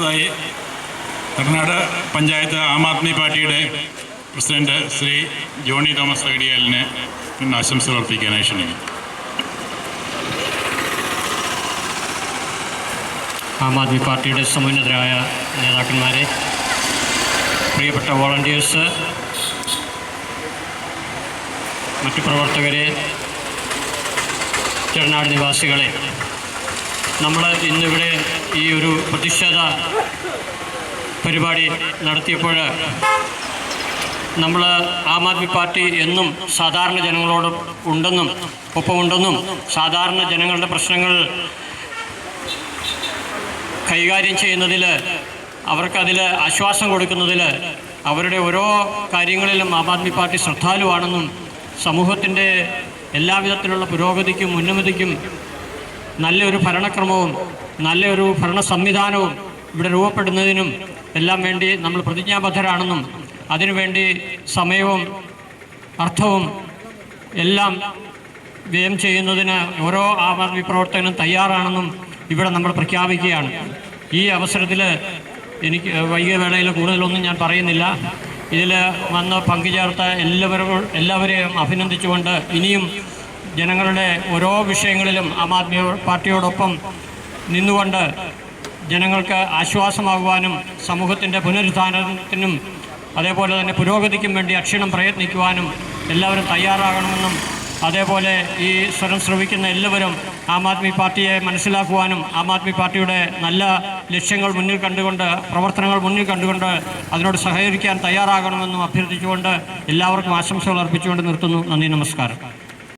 അടുത്തതായി കർണാടക പഞ്ചായത്ത് ആം ആദ്മി പാർട്ടിയുടെ president Shri Johnny Thomas ഐഡിയലിന് ആശംസകൾ അർപ്പിക്കാനായി ക്ഷണിക്കുന്നു. ആം ആദ്മി പാർട്ടിയുടെ സമുന്നതരായ നേതാക്കന്മാരെ പ്രിയപ്പെട്ട വോളണ്ടിയേഴ്സ് മറ്റു പ്രവർത്തകരെ ചെറുനാട് നിവാസികളെ നമ്മൾ ഇന്നിവിടെ ഈ ഒരു പ്രതിഷേധ പരിപാടി നടത്തിയപ്പോൾ നമ്മൾ ആം ആദ്മി പാർട്ടി എന്നും സാധാരണ ജനങ്ങളോട് ഉണ്ടെന്നും ഒപ്പമുണ്ടെന്നും സാധാരണ ജനങ്ങളുടെ പ്രശ്നങ്ങൾ കൈകാര്യം ചെയ്യുന്നതിൽ അവർക്കതിൽ ആശ്വാസം കൊടുക്കുന്നതിൽ അവരുടെ ഓരോ കാര്യങ്ങളിലും ആം ആദ്മി പാർട്ടി ശ്രദ്ധാലുവാണെന്നും സമൂഹത്തിന്റെ എല്ലാവിധത്തിലുള്ള പുരോഗതിക്കും ഉന്നമതിക്കും നല്ലൊരു ഭരണക്രമവും നല്ലൊരു ഭരണ സംവിധാനവും ഇവിടെ രൂപപ്പെടുന്നതിനും എല്ലാം വേണ്ടി നമ്മൾ പ്രതിജ്ഞാബദ്ധരാണെന്നും അതിനുവേണ്ടി സമയവും അർത്ഥവും എല്ലാം വ്യയം ചെയ്യുന്നതിന് ഓരോ ആം ആദ്മി പ്രവർത്തകനും തയ്യാറാണെന്നും ഇവിടെ നമ്മൾ പ്രഖ്യാപിക്കുകയാണ്. ഈ അവസരത്തിൽ എനിക്ക് വൈകിയ വേളയിൽ കൂടുതലൊന്നും ഞാൻ പറയുന്നില്ല. ഇതിൽ വന്ന് പങ്കുചേർത്ത എല്ലാവരും എല്ലാവരെയും അഭിനന്ദിച്ചുകൊണ്ട് ഇനിയും ജനങ്ങളുടെ ഓരോ വിഷയങ്ങളിലും ആം ആദ്മി പാർട്ടിയോടൊപ്പം നിന്നുകൊണ്ട് ജനങ്ങൾക്ക് ആശ്വാസമാകുവാനും സമൂഹത്തിന്റെ പുനരുദ്ധാരണത്തിനും അതേപോലെ തന്നെ പുരോഗതിക്കും വേണ്ടി അക്ഷീണം പ്രയത്നിക്കുവാനും എല്ലാവരും തയ്യാറാകണമെന്നും അതേപോലെ ഈ സ്വരം ശ്രവിക്കുന്ന എല്ലാവരും ആം ആദ്മി പാർട്ടിയെ മനസ്സിലാക്കുവാനും ആം ആദ്മി പാർട്ടിയുടെ നല്ല ലക്ഷ്യങ്ങൾ മുന്നിൽ കണ്ടുകൊണ്ട് പ്രവർത്തനങ്ങൾ മുന്നിൽ കണ്ടുകൊണ്ട് അതിനോട് സഹകരിക്കാൻ തയ്യാറാകണമെന്നും അഭ്യർത്ഥിച്ചുകൊണ്ട് എല്ലാവർക്കും ആശംസകൾ അർപ്പിച്ചുകൊണ്ട് നിർത്തുന്നു. നന്ദി നമസ്കാരം.